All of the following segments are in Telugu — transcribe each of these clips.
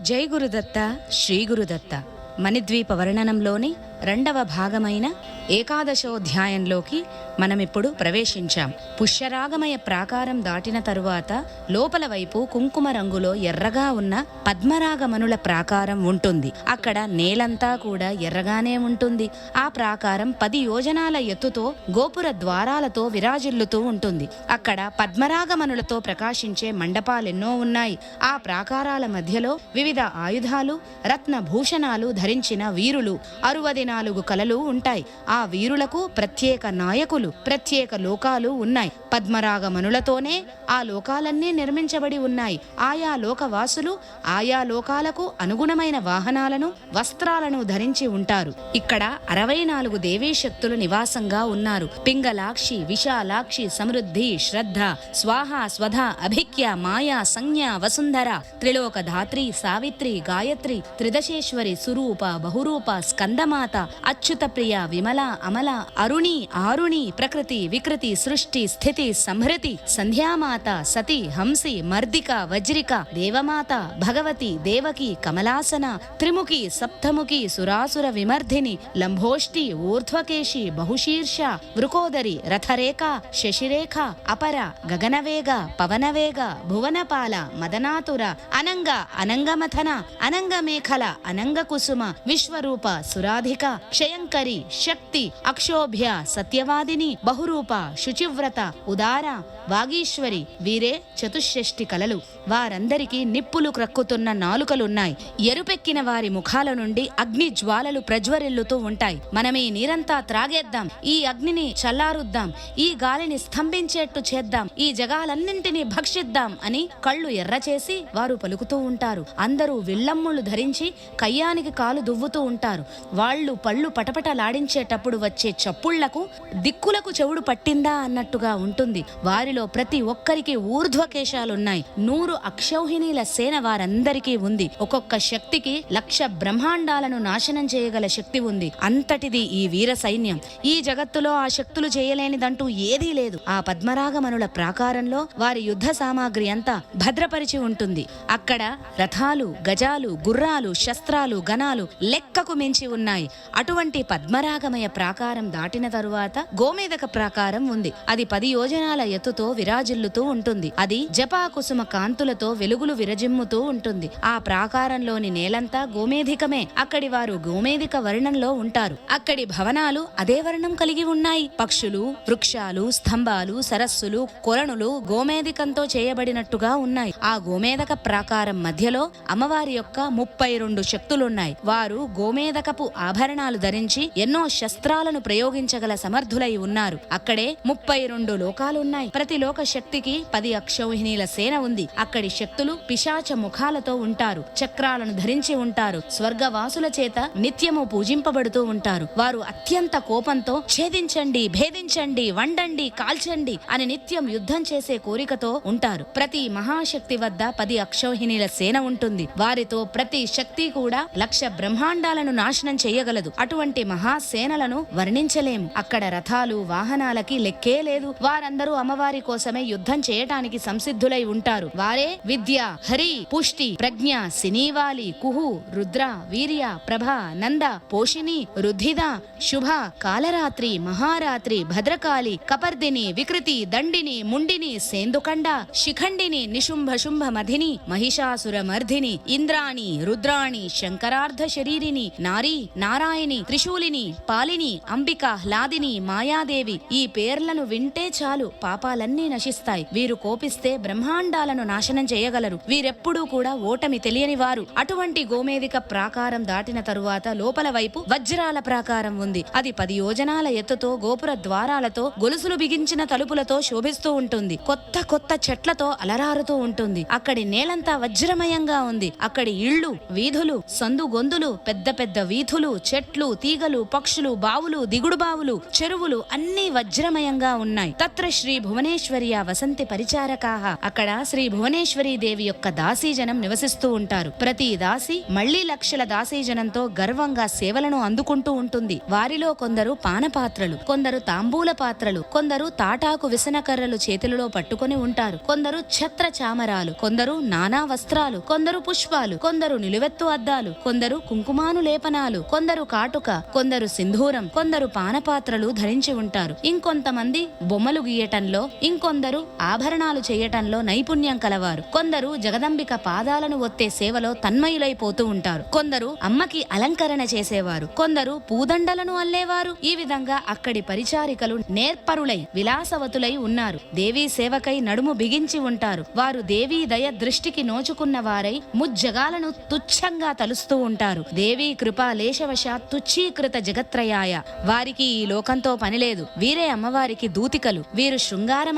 జై గురుదత్త శ్రీ గురుదత్త. మణిద్వీప వర్ణనంలోని రెండవ భాగమైన ఏకాదశోధ్యాయంలోకి మనమిప్పుడు ప్రవేశించాం. పుష్యరాగమయ ప్రాకారం దాటిన తరువాత లోపల వైపు కుంకుమ రంగులో ఎర్రగా ఉన్న పద్మరాగమనుల ప్రాకారం ఉంటుంది. అక్కడ నేలంతా కూడా ఎర్రగానే ఉంటుంది. ఆ ప్రాకారం పది యోజనాల ఎత్తుతో గోపుర ద్వారాలతో విరాజిల్లుతూ ఉంటుంది. అక్కడ పద్మరాగమనులతో ప్రకాశించే మండపాలెన్నో ఉన్నాయి. ఆ ప్రాకారాల మధ్యలో వివిధ ఆయుధాలు రత్న భూషణాలు ధరించిన వీరులు అరువదిన నాలుగు కలలు ఉంటాయి. ఆ వీరులకు ప్రత్యేక నాయకులు ప్రత్యేక లోకాలు ఉన్నాయి. పద్మరాగమనులతోనే ఆ లోకాలన్నీ నిర్మించబడి ఉన్నాయి. ఆయా లోకవాసులు ఆయా లోకాలకు అనుగుణమైన వాహనాలను వస్త్రాలను ధరించి ఉంటారు. ఇక్కడ అరవై నాలుగు దేవీ శక్తులు నివాసంగా ఉన్నారు. పింగలాక్షి విశాలాక్షి సమృద్ధి శ్రద్ధ స్వాహ స్వధ అభిక్య మాయా సంజ్ఞ వసుంధర త్రిలోకధాత్రి సావిత్రి గాయత్రి త్రిదశేశ్వరి సురూప బహురూప స్కందమాత అచ్యుత ప్రియ విమల అమల అరుణి ఆరుణి ప్రకృతి వికృతి సృష్టి స్థితి సంహృతి సంధ్యామాత సతి హంసి మర్దిక వజ్రిక దేవమాత భగవతి దేవకి కమలాసన త్రిముఖి సప్తముఖి సురాసుర విమర్ధిని లంభోష్టి ఊర్ధ్వకేశి బహుశీర్ష వృకోదరి రథరేఖ శశిరేఖ అపర గగనవేగ పవనవేగ భువనపాల మదనాతుర అనంగ అనంగమథన అనంగమేఖల అనంగకుసుమ విశ్వరూప సురాధిక క్షయంకరి శక్తి అక్షోభ్య సత్యవాదిని బహురూప శుచివ్రత ఉదార వాగీశ్వరి వీరే చతుష్షష్టి కలలు. వారందరికీ నిప్పులు క్రక్కుతున్న నాలుకలున్నాయి. ఎరుపెక్కిన వారి ముఖాల నుండి అగ్ని జ్వాలలు ప్రజ్వరిల్లుతూ ఉంటాయి. మనం ఈ నీరంతా త్రాగేద్దాం. ఈ అగ్నిని చల్లారుద్దాం. ఈ గాలిని స్తంభించేట్టు చేద్దాం. ఈ జగాలన్నింటినీ భక్షిద్దాం అని కళ్ళు ఎర్రచేసి వారు పలుకుతూ ఉంటారు. అందరూ విల్లమ్ముళ్ళు ధరించి కయ్యానికి కాలు దువ్వుతూ ఉంటారు. వాళ్ళు పళ్ళు పటపటలాడించేటప్పుడు వచ్చే చప్పుళ్ళకు దిక్కులకు చెవుడు పట్టిందా అన్నట్టుగా ఉంటుంది. వారిలో ప్రతి ఒక్కరికి ఊర్ధ్వకేశాలున్నాయి. నూరు అక్షౌహిణీల సేన వారందరికీ ఉంది. ఒక్కొక్క శక్తికి లక్ష బ్రహ్మాండాలను నాశనం చేయగల శక్తి ఉంది. అంతటిది ఈ వీర సైన్యం. ఈ జగత్తులో ఆ శక్తులు చేయలేనిదంటూ ఏదీ లేదు. ఆ పద్మరాగమనుల ప్రాకారంలో వారి యుద్ధ సామాగ్రి అంతా భద్రపరిచి ఉంటుంది. అక్కడ రథాలు గజాలు గుర్రాలు శస్త్రాలు గణాలు లెక్కకు మించి ఉన్నాయి. అటువంటి పద్మరాగమయ ప్రాకారం దాటిన తరువాత గోమేదక ప్రాకారం ఉంది. అది పది యోజనాల ఎత్తుతో విరాజిల్లుతూ ఉంటుంది. అది జపా కుసుమ కాంతులతో వెలుగులు విరజిమ్ముతూ ఉంటుంది. ఆ ప్రాకారంలోని నేలంతా గోమేధికమే. అక్కడి వారు గోమేధిక వర్ణంలో ఉంటారు. అక్కడి భవనాలు అదే వర్ణం కలిగి ఉన్నాయి. పక్షులు వృక్షాలు స్తంభాలు సరస్సులు కొలనులు గోమేధికంతో చేయబడినట్టుగా ఉన్నాయి. ఆ గోమేదక ప్రాకారం మధ్యలో అమ్మవారి యొక్క ముప్పై రెండు శక్తులున్నాయి. వారు గోమేదకపు ఆభరణాలు ధరించి ఎన్నో శస్త్రాలను ప్రయోగించగల సమర్థులై ఉన్నారు. అక్కడే ముప్పై రెండు లోకాలున్నాయి. ప్రతి లోక శక్తికి పది అక్షౌహిణీల సేన ఉంది. అక్కడి శక్తులు పిశాచ ముఖాలతో ఉంటారు. చక్రాలను ధరించి ఉంటారు. స్వర్గవాసుల చేత నిత్యము పూజింపబడుతూ ఉంటారు. వారు అత్యంత కోపంతో ఛేదించండి భేదించండి వండండి కాల్చండి అని నిత్యం యుద్ధం చేసే కోరికతో ఉంటారు. ప్రతి మహాశక్తి వద్ద పది అక్షౌహిణీల సేన ఉంటుంది. వారితో ప్రతి శక్తి కూడా లక్ష బ్రహ్మాండాలను నాశనం చేయగలదు. అటువంటి మహాసేనలను వర్ణించలేము. అక్కడ రథాలు వాహనాలకి లెక్కే లేదు. వారందరూ అమ్మవారి కోసమే యుద్ధం చేయటానికి సంసిద్ధులై ఉంటారు. వారే విద్య హరి పుష్టి ప్రజ్ఞ సినీవాలి కుహు రుద్ర వీర్య ప్రభ నంద పోషిణి రుద్ధిద శుభ కాలరాత్రి మహారాత్రి భద్రకాళి కపర్దిని వికృతి దండిని ముండిని సేందుకండ శిఖండిని నిశుంభ శుంభ మధిని మహిషాసుర మర్ధిని ఇంద్రాణి రుద్రాణి శంకరార్ధ శరీరిని నారీ నారాయణి త్రిశూలిని పాలిని అంబిక హ్లాదిని మాయాదేవి ఈ పేర్లను వింటే చాలు పాపాలన్నీ నశిస్తాయి. వీరు కోపిస్తే బ్రహ్మాండాలను నాశనం చేయగలరు. వీరెప్పుడూ కూడా ఓటమి తెలియని వారు అటువంటి గోమేదిక ప్రాకారం దాటిన తరువాత లోపల వైపు వజ్రాల ప్రాకారం ఉంది. అది పది యోజనాల ఎత్తుతో గోపుర ద్వారాలతో గొలుసులు బిగించిన తలుపులతో శోభిస్తూ ఉంటుంది. కొత్త కొత్త చెట్లతో అలరారుతూ ఉంటుంది. అక్కడి నేలంతా వజ్రమయంగా ఉంది. అక్కడి ఇళ్ళు వీధులు సందు గొంతులు పెద్ద పెద్ద వీధులు చెట్లు తీగలు పక్షులు బావులు దిగుడు బావులు చెరువులు అన్నీ వజ్రమయంగా ఉన్నాయి. తత్ర శ్రీ భువనేశ్వర భువనేశ్వర్య వసంతి పరిచారకాహ అక్కడ శ్రీ భువనేశ్వరీ దేవి యొక్క దాసీజనం నివసిస్తూ ఉంటారు. ప్రతి దాసి మళ్ళీ లక్షల దాసీజనంతో గర్వంగా సేవలను అందుకుంటూ ఉంటుంది. వారిలో కొందరు పానపాత్రలు కొందరు తాంబూల పాత్రలు కొందరు తాటాకు విసనకర్రలు చేతులలో పట్టుకొని ఉంటారు. కొందరు ఛత్ర చామరాలు కొందరు నానా వస్త్రాలు కొందరు పుష్పాలు కొందరు నిలువెత్తు అద్దాలు కొందరు కుంకుమాను లేపనాలు కొందరు కాటుక కొందరు సింధూరం కొందరు పానపాత్రలు ధరించి ఉంటారు. ఇంకొంతమంది బొమ్మలు గీయటంలో ఇంకొందరు ఆభరణాలు చేయటంలో నైపుణ్యం కలవారు. కొందరు జగదంబిక పాదాలను ఒత్తే సేవలో తన్మయులైపోతూ ఉంటారు. కొందరు అమ్మకి అలంకరణ చేసేవారు. కొందరు పూదండలను అల్లేవారు. ఈ విధంగా అక్కడి పరిచారికలు నేర్పరులై విలాసవతులై ఉన్నారు. దేవీ సేవకై నడుము బిగించి ఉంటారు. వారు దేవీ దయ దృష్టికి నోచుకున్న వారై ముజ్జగాలను తుచ్చంగా తలుస్తూ ఉంటారు. దేవీ కృపా లేశవశాత్ తుచ్చీకృత జగత్రయాయ. వారికి ఈ లోకంతో పనిలేదు వీరే అమ్మవారికి దూతికలు. వీరు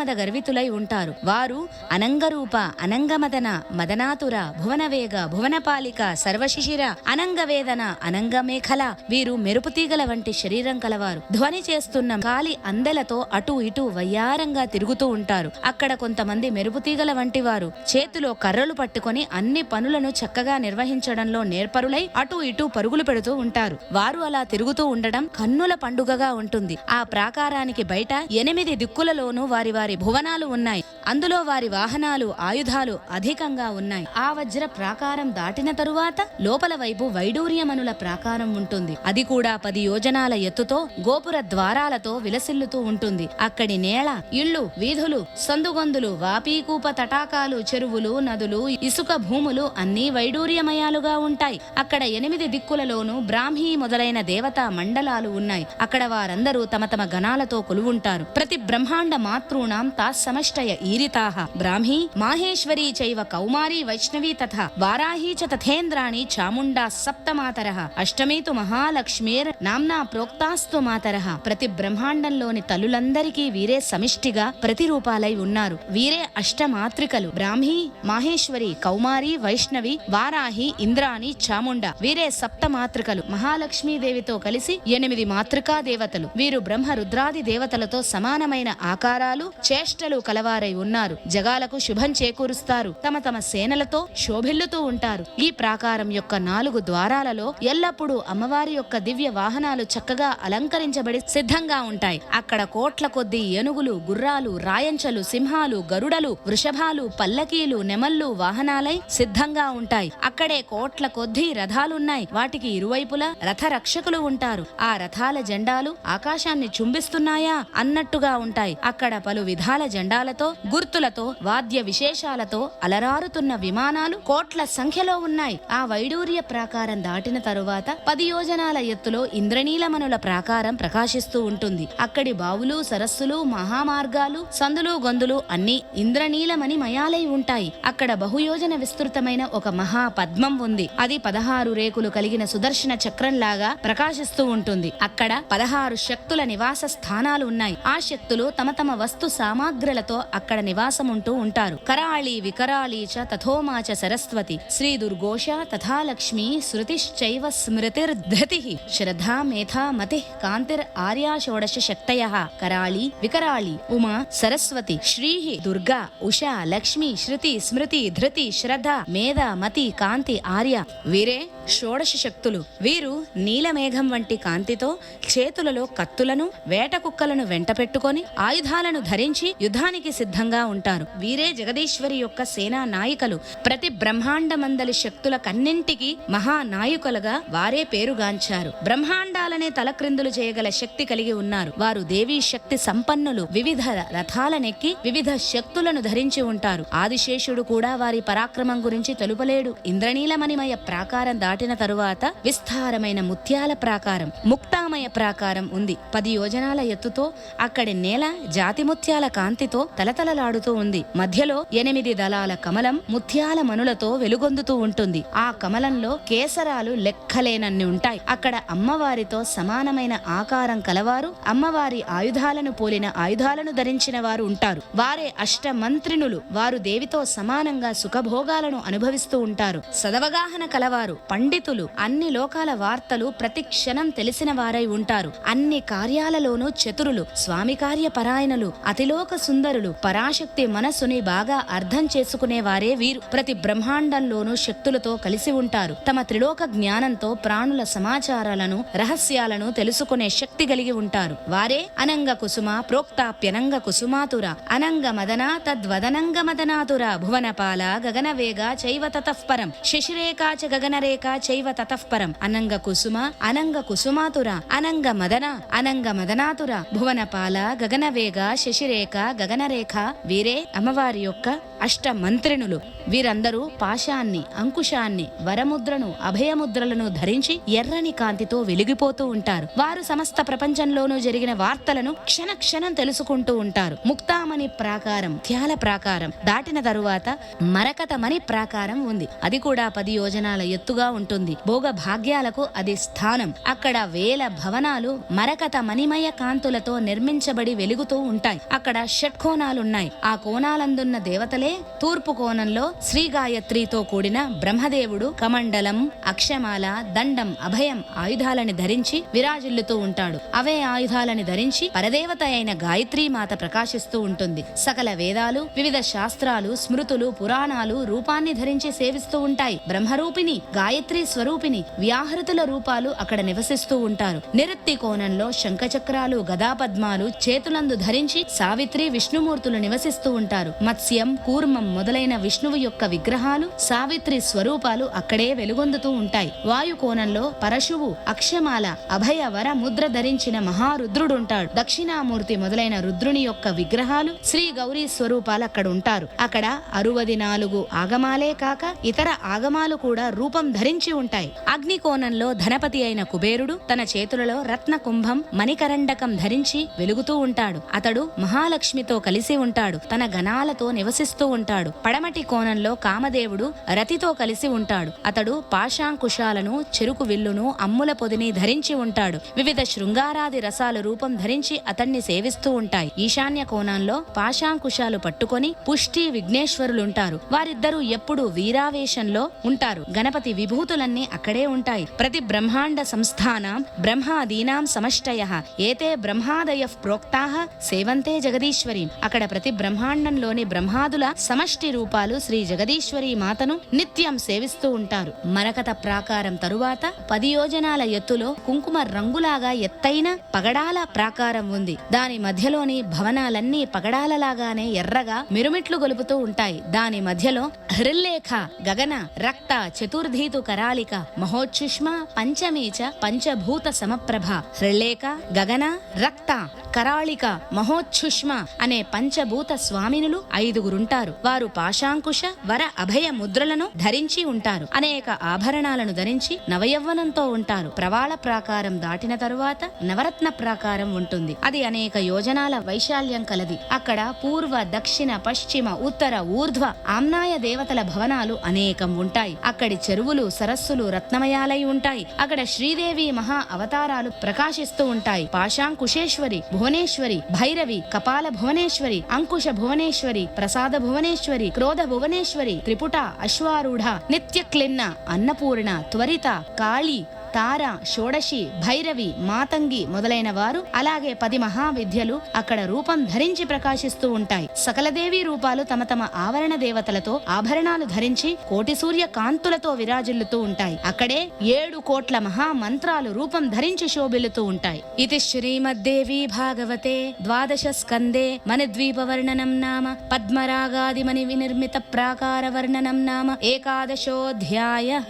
శృంగారమద గర్వితులై ఉంటారు. వారు అనంగరూప అనంగమదన మదనాతుర భువనవేగ భువనపాలిక సర్వశిశిర అనంగవేదన అనంగమేఖల వీరు మెరుపుతీగల వంటి శరీరం కలవారు. ధ్వని చేస్తున్న కాలి అందెలతో అటు ఇటు వయ్యారంగా తిరుగుతూ ఉంటారు. అక్కడ కొంతమంది మెరుపుతీగల వంటి వారు చేతిలో కర్రలు పట్టుకొని అన్ని పనులను చక్కగా నిర్వహించడంలో నేర్పరులై అటు ఇటు పరుగులు పెడుతూ ఉంటారు. వారు అలా తిరుగుతూ ఉండడం కన్నుల పండుగగా ఉంటుంది. ఆ ప్రాకారానికి బయట ఎనిమిది దిక్కులలోనూ వారి వారి భువనాలు ఉన్నాయి. అందులో వారి వాహనాలు ఆయుధాలు అధికంగా ఉన్నాయి. ఆ వజ్ర ప్రాకారం దాటిన తరువాత లోపల వైపు వైడూర్యమనుల ప్రాకారం ఉంటుంది. అది కూడా పది యోజనాల ఎత్తుతో గోపుర ద్వారాలతో విలసిల్లుతూ ఉంటుంది. అక్కడి నేల ఇళ్ళు వీధులు సందుగొందులు వాపీకూప తటాకాలు చెరువులు నదులు ఇసుక భూములు అన్నీ వైడూర్యమయాలుగా ఉంటాయి. అక్కడ ఎనిమిది దిక్కులలోనూ బ్రాహ్మీ మొదలైన దేవతా మండలాలు ఉన్నాయి. అక్కడ వారందరూ తమ తమ గణాలతో కొలువుంటారు. ప్రతి బ్రహ్మాండ మాతృణ తాస్సమష్టయ ఈరితాహ బ్రాహ్మీ మాహేశ్వరీ చైవ కౌమారీ వైష్ణవీ తథా వారాహీ చ తథేంద్రాణి చాముండా సప్తమాతరః అష్టమీ తు మహాలక్ష్మీర్ నామ్నా ప్రోక్తాస్తు మాతరః ప్రతి బ్రహ్మాండంలోని తల్లులందరికీ వీరే సమిష్టిగా ప్రతిరూపాలై ఉన్నారు. వీరే అష్టమాత్రికలు. బ్రాహ్మీ మాహేశ్వరి కౌమారి వైష్ణవి వారాహి ఇంద్రాణి చాముండ వీరే సప్తమాతృకలు మహాలక్ష్మీదేవితో కలిసి ఎనిమిది మాతృకా దేవతలు. వీరు బ్రహ్మ రుద్రాది దేవతలతో సమానమైన ఆకారాలు చేష్టలు కలవారై ఉన్నారు. జగాలకు శుభం చేకూరుస్తారు. తమ తమ సేనలతో శోభిల్లుతూ ఉంటారు. ఈ ప్రాకారం యొక్క నాలుగు ద్వారాలలో ఎల్లప్పుడూ అమ్మవారి యొక్క దివ్య వాహనాలు చక్కగా అలంకరించబడి సిద్ధంగా ఉంటాయి. అక్కడ కోట్ల కొద్దీ ఏనుగులు గుర్రాలు రాయంచలు సింహాలు గరుడలు వృషభాలు పల్లకీలు నెమళ్ళు వాహనాలై సిద్ధంగా ఉంటాయి. అక్కడే కోట్ల కొద్దీ రథాలున్నాయి. వాటికి ఇరువైపులా రథ రక్షకులు ఉంటారు. ఆ రథాల జెండాలు ఆకాశాన్ని చుంబిస్తున్నాయా అన్నట్టుగా ఉంటాయి. అక్కడ పలు విధాల జెండాలతో గుర్తులతో వాద్య విశేషాలతో అలరారుతున్న విమానాలు కోట్ల సంఖ్యలో ఉన్నాయి. ఆ వైడూర్య ప్రాకారం దాటిన తరువాత పది యోజనాల ఎత్తులో ఇంద్రనీలమనుల ప్రాకారం ప్రకాశిస్తూ ఉంటుంది. అక్కడి బావులు సరస్సులు మహామార్గాలు సందులు గొందులు అన్ని ఇంద్రనీలమని మయాలై ఉంటాయి. అక్కడ బహుయోజన విస్తృతమైన ఒక మహా పద్మం ఉంది. అది పదహారు రేకులు కలిగిన సుదర్శన చక్రంలాగా ప్రకాశిస్తూ ఉంటుంది. అక్కడ పదహారు శక్తుల నివాస స్థానాలు ఉన్నాయి. ఆ శక్తులు తమ తమ వస్తు సామాగ్రులతో అక్కడ నివాసముంటూ ఉంటారు. కరాళి వికరాళీ చ తథోమాచ సరస్వతి. శ్రీ దుర్గోష తథాలక్ష్మి శృతిశ్చైవ స్మృతిర్ధృతి. శ్రద్ధా మేధా మతి కాంతిర్ ఆర్యా షోడశ శక్తయ. కరాళి వికరాళి ఉమా సరస్వతి. శ్రీ దుర్గా ఉషా లక్ష్మి శృతి స్మృతి ధృతి శ్రద్ధ మేధ మతి కాంతి ఆర్య. వీరే షోడశ శక్తులు. వీరు నీలమేఘం వంటి కాంతితో చేతులలో కత్తులను వేట కుక్కలను వెంట పెట్టుకొని ఆయుధాలను ధరించి యుద్ధానికి సిద్ధంగా ఉంటారు. వీరే జగదీశ్వరి యొక్క సేనా నాయకులు. ప్రతి బ్రహ్మాండమందలి శక్తుల కన్నింటికి మహానాయకులుగా వారే పేరుగాంచారు బ్రహ్మాండాలనే తలక్రిందులు చేయగల శక్తి కలిగి ఉన్నారు. వారు దేవీ శక్తి సంపన్నులు. వివిధ రథాలనెక్కి వివిధ శక్తులను ధరించి ఉంటారు. ఆదిశేషుడు కూడా వారి పరాక్రమం గురించి తెలుపలేడు. ఇంద్రనీలమణిమయ ప్రాకారం దాటిన తరువాత విస్తారమైన ముత్యాల ప్రాకారం ముక్తామయ ప్రాకారం ఉంది. పది యోజనాల ఎత్తుతో అక్కడి నేల జాతి ముత్యాల కాంతితో తలతలలాడుతూ ఉంది. మధ్యలో ఎనిమిది దళాల కమలం ముత్యాల మనులతో వెలుగొందుతూ ఉంటుంది. ఆ కమలంలో కేసరాలు లెక్కలేనన్ని ఉంటాయి. అక్కడ అమ్మవారితో సమానమైన ఆకారం కలవారు అమ్మవారి ఆయుధాలను పోలిన ఆయుధాలను ధరించిన వారు ఉంటారు. వారే అష్టమంత్రినులు వారు దేవితో సమానంగా సుఖభోగాలను అనుభవిస్తూ ఉంటారు. సదవగాహన కలవారు పండితులు అన్ని లోకాల వార్తలు ప్రతి క్షణం తెలిసిన వారై ఉంటారు. అన్ని కార్యాలలోనూ చతురులు స్వామి కార్య పరాయణలు అతిలో త్రిలోక సుందరులు పరాశక్తి మనస్సుని బాగా అర్థం చేసుకునేవారే వీరు. ప్రతి బ్రహ్మాండంలోనూ శక్తులతో కలిసి ఉంటారు. తమ త్రిలోక జ్ఞానంతో ప్రాణుల సమాచారాలను రహస్యాలను తెలుసుకునే శక్తి కలిగి ఉంటారు. వారే అనంగ కుసుమ ప్రోక్తాప్యనంగ కుసుమాతుర అనంగ మదన తద్వదనంగ మదనాతుర భువనపాల గగనవేగ చైవ తతఃపరం శశిరేఖా చ గగనరేఖ చైవ తతఃపరం అనంగ కుసుమ అనంగ కుసుమాతుర అనంగ మదన అనంగ మదనాతుర భువనపాల గగనవేగ శశిరేఖ రేఖ గగనరేఖ వీరే అమ్మవారి యొక్క అష్ట మంత్రిణులు వీరందరూ పాశాన్ని అంకుశాన్ని వరముద్రను అభయముద్రలను ధరించి ఎర్రని కాంతితో వెలిగిపోతూ ఉంటారు. వారు సమస్త ప్రపంచంలోనూ జరిగిన వార్తలను క్షణ క్షణం తెలుసుకుంటూ ఉంటారు. ముక్తామణి ప్రాకారం త్యాల ప్రాకారం దాటిన తరువాత మరకతమణి ప్రాకారం ఉంది. అది కూడా పది యోజనాల ఎత్తుగా ఉంటుంది. భోగ భాగ్యాలకు అది స్థానం. అక్కడ వేల భవనాలు మరకత మణిమయ కాంతులతో నిర్మించబడి వెలుగుతూ ఉంటాయి. అక్కడ షట్కోణాలున్నాయి. ఆ కోణాలందున్న దేవతలే తూర్పు కోణంలో శ్రీ గాయత్రితో కూడిన బ్రహ్మదేవుడు కమండలం అక్షమాల దండం అభయం ఆయుధాలని ధరించి విరాజిల్లుతూ ఉంటాడు. అవే ఆయుధాలని ధరించి పరదేవత అయిన గాయత్రీ మాత ప్రకాశిస్తూ ఉంటుంది. సకల వేదాలు వివిధ శాస్త్రాలు స్మృతులు పురాణాలు రూపాన్ని ధరించి సేవిస్తూ ఉంటాయి. బ్రహ్మరూపిణి గాయత్రి స్వరూపిణి వ్యాహృతుల రూపాలు అక్కడ నివసిస్తూ ఉంటారు. నిరుత్తి కోణంలో శంఖచక్రాలు గదాపద్మాలు చేతులందు ధరించి సావిత్రి విష్ణుమూర్తులు నివసిస్తూ ఉంటారు. మత్స్యం కూర్మం మొదలైన విష్ణువు యొక్క విగ్రహాలు సావిత్రి స్వరూపాలు అక్కడే వెలుగొందుతూ ఉంటాయి. వాయు కోణంలో పరశువు అక్షమాల అభయ వర ముద్ర ధరించిన మహారుద్రుడుంటాడు. దక్షిణామూర్తి మొదలైన రుద్రుని యొక్క విగ్రహాలు శ్రీ గౌరీ స్వరూపాలు అక్కడ ఉంటారు. అక్కడ అరువది నాలుగు ఆగమాలే కాక ఇతర ఆగమాలు కూడా రూపం ధరించి ఉంటాయి. అగ్ని కోణంలో ధనపతి అయిన కుబేరుడు తన చేతులలో రత్న కుంభం మణికరండకం ధరించి వెలుగుతూ ఉంటాడు. అతడు మహాలక్ష్మితో కలిసి ఉంటాడు. తన గణాలతో నివసిస్తూ ఉంటాడు. పడమటి కోణంలో కామదేవుడు రతితో కలిసి ఉంటాడు. అతడు పాశాంకుశాలను చెరుకు విల్లును అమ్ముల పొదిని ధరించి ఉంటాడు. వివిధ శృంగారాది రసాలు రూపం ధరించి అతన్ని సేవిస్తూ ఉంటాయి. ఈశాన్య కోణంలో పాశాంకుశాలు పట్టుకొని పుష్టి విఘ్నేశ్వరులుంటారు. వారిద్దరూ ఎప్పుడూ వీరావేశంలో ఉంటారు. గణపతి విభూతులన్నీ అక్కడే ఉంటాయి. ప్రతి బ్రహ్మాండ సంస్థానం బ్రహ్మాదీనాం సమష్టయ. ఏతే బ్రహ్మాదయ ప్రోక్తాః. సేవంతే జగదీశ్వరి. అక్కడ ప్రతి బ్రహ్మాండంలోని బ్రహ్మాదుల సమష్టి రూపాలు శ్రీ జగదీశ్వరి మాతను నిత్యం సేవిస్తూ ఉంటారు. మరకత ప్రాకారం తరువాత పది యోజనాల ఎత్తులో కుంకుమ రంగులాగా ఎత్తైన పగడాల ప్రాకారం ఉంది. దాని మధ్యలోని భవనాలన్నీ పగడాలలాగానే ఎర్రగా మిరుమిట్లు గొలుపుతూ ఉంటాయి. దాని మధ్యలో హృల్లేఖ గగన రక్త చతుర్ధీతు కరాళిక మహోచ్చుష్మ పంచమీచ పంచభూత సమప్రభ హృల్లేఖ గగన రక్త కరాళిక మహోచ్ఛుష్మ అనే పంచభూత స్వామినులు ఐదుగురుంటారు. వారు పాశాంకుశ వర అభయ ముద్రలను ధరించి ఉంటారు. అనేక ఆభరణాలను ధరించి నవయవ్వనంతో ఉంటారు. ప్రవాళ ప్రాకారం దాటిన తరువాత నవరత్న ప్రాకారం ఉంటుంది. అది అనేక యోజనాల వైశాల్యం కలది. అక్కడ పూర్వ దక్షిణ పశ్చిమ ఉత్తర ఊర్ధ్వ ఆమ్నాయ దేవతల భవనాలు అనేకం ఉంటాయి. అక్కడి చెరువులు సరస్సులు రత్నమయాలై ఉంటాయి. అక్కడ శ్రీదేవి మహా అవతారాలు ప్రకాశిస్తూ ఉంటాయి. పాశాంకుశేశ్వరి భువనేశ్వరి భైరవి కపాల భువనేశ్వరి అంకుశ భువనేశ్వరి ప్రసాద భువనేశ్వరి క్రోధ భువనేశ్వరి త్రిపుట అశ్వారూఢ నిత్య క్లిన్న అన్నపూర్ణ త్వరిత కాళి తార షోడశి భైరవి మాతంగి మొదలైన వారు అలాగే పది మహావిద్యలు అక్కడ రూపం ధరించి ప్రకాశిస్తూ ఉంటాయి. సకలదేవి రూపాలు తమ తమ ఆవరణ దేవతలతో ఆభరణాలు ధరించి కోటి సూర్య కాంతులతో విరాజిల్లుతూ ఉంటాయి. అక్కడే ఏడు కోట్ల మహా మంత్రాలు రూపం ధరించి శోభిల్లుతూ ఉంటాయి. ఇది శ్రీమద్దేవి భాగవతే ద్వాదశ స్కందే మణిద్వీప వర్ణనం నామ పద్మరాగాదిమని వినిర్మిత ప్రాకార వర్ణనం నామ ఏకాదశోధ్యాయ.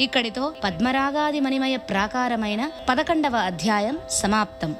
ఇక్కడితో పద్మరాగాది మణిమయ ప్రాకారమైన పదకొండవ అధ్యాయం సమాప్తం.